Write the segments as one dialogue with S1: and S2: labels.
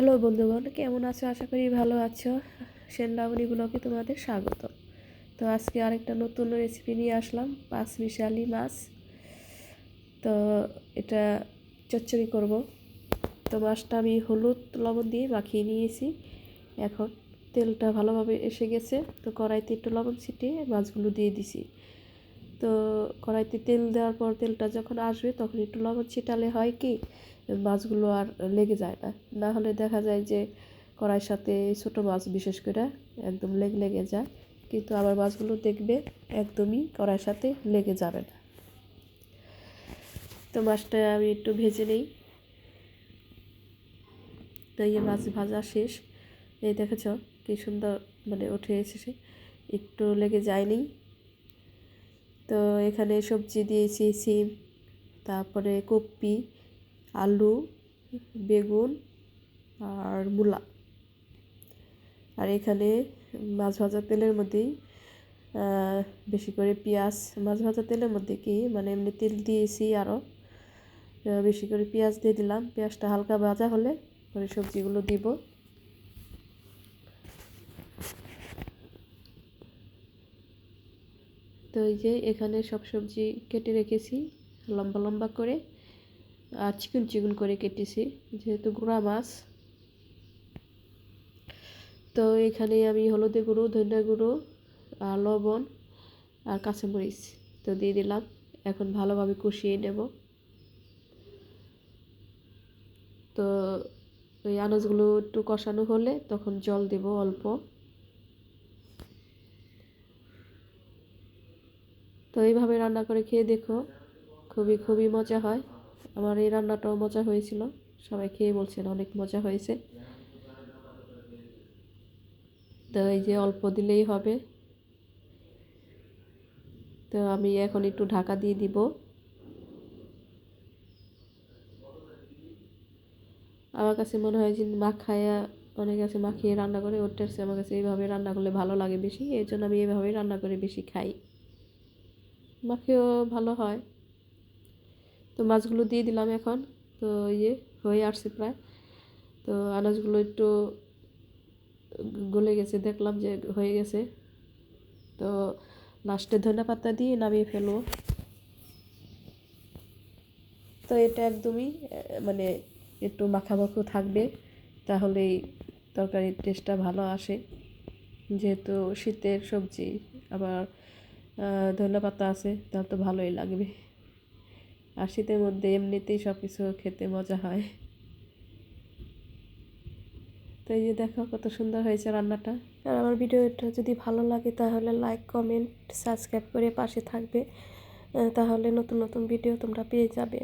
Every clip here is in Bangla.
S1: হ্যালো বন্ধুগণ, কেমন আছো? আশা করি ভালো আছো। সেনলাবণী ব্লগে তোমাদের স্বাগত। তো আজকে আরেকটা নতুন রেসিপি নিয়ে আসলাম পাঁচ মিশালি মাছ। তো এটা চচ্চড়ি করব। তো মাছটা আমি হলুদ লবণ দিয়ে মাখিয়ে নিয়েছি। এখন তেলটা ভালোভাবে এসে গেছে। তো কড়াইতে একটু লবণ ছিটিয়ে মাছগুলো দিয়ে দিছি। তো কড়াইতে তেল দেওয়ার পর তেলটা যখন আসবে তখন একটু লবণ ছিটালে হয় কি, মাছগুলো আর লেগে যায় না। না হলে দেখা যায় যে কড়াইয়ের সাথে ছোটো মাছ বিশেষ করে একদম লেগে লেগে যায়। কিন্তু আবার মাছগুলো দেখবে একদমই কড়াইয়ের সাথে লেগে যাবে না। তো মাছটা আমি একটু ভেজে নিই। তো এই মাছ ভাজা শেষ। এই দেখেছ কি সুন্দর মানে উঠে এসেছে। একটু লেগে যায়নি। তো এখানে সবজি দিয়েছি সিম, তারপরে কপি, আলু, বেগুন আর মূলা। আর এখানে মাছ ভাজা তেলের মধ্যেই বেশি করে পেঁয়াজ। মাছ ভাজা তেলের মধ্যে কি মানে এমনি তেল দিয়েছি আরও বেশি করে পেঁয়াজ দিয়ে দিলাম। পেঁয়াজটা হালকা ভাজা হলে পরে সবজিগুলো দিব। তো এই যে এখানে সব সবজি কেটে রেখেছি, লম্বা লম্বা করে, আর চিকন চিকন করে কেটেছি, যেহেতু গুঁড়া মাছ। তো এখানে আমি হলুদের গুঁড়ো, ধনিয়া গুঁড়ো, আর লবণ, আর কাঁচামরিচ তো দিয়ে দিলাম। এখন ভালোভাবে কষিয়ে নেব। তো ওই আনাজগুলো একটু কষানো হলে তখন জল দেব অল্প। তো এইভাবে রান্না করে খেয়ে দেখো, খুবই খুবই মজা হয়। আমার এই রান্নাটাও মজা হয়েছিল। সবাই খেয়ে বলছেন অনেক মজা হয়েছে। তো এই যে অল্প দিলেই হবে। তো আমি এখন একটু ঢাকা দিয়ে দিব। আমার কাছে মনে হয় যে মাখায়া, অনেক আছে মাখিয়ে রান্না করে ওটার আমার কাছে এইভাবে রান্না করলে ভালো লাগে বেশি। এই জন্য আমি এইভাবেই রান্না করে বেশি খাই। মাখিয়েও ভালো হয়। তো মাছগুলো দিয়ে দিলাম এখন। তো ইয়ে হয়ে আসছে প্রায়। তো আনাজগুলো একটু গলে গেছে, দেখলাম যে হয়ে গেছে। তো লাস্টে ধনে পাতা দিয়ে নামিয়ে ফেলব। তো এটা একদমই মানে একটু মাখামাখো থাকবে, তাহলেই তরকারির টেস্টটা ভালো আসে। যেহেতু শীতের সবজি, আবার ধনে পাতা আছে, তাহলে তো ভালোই লাগবে। আর শীতের মধ্যে এমনিতেই সব কিছু খেতে মজা হয়। তো এই যে দেখো কত সুন্দর হয়েছে রান্নাটা। আর আমার ভিডিওটা যদি ভালো লাগে, তাহলে লাইক কমেন্ট সাবস্ক্রাইব করে পাশে থাকবে। তাহলে নতুন নতুন ভিডিও তোমরা পেয়ে যাবে।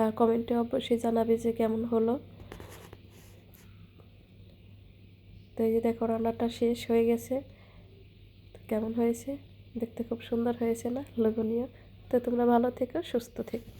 S1: আর কমেন্টে অবশ্যই জানাবে যে কেমন হলো। তো এই যে দেখো রান্নাটা শেষ হয়ে গেছে। কেমন হয়েছে? দেখতে খুব সুন্দর হয়েছে না? লোভনীয়। তো তোমরা ভালো থেকো সুস্থ থেকো।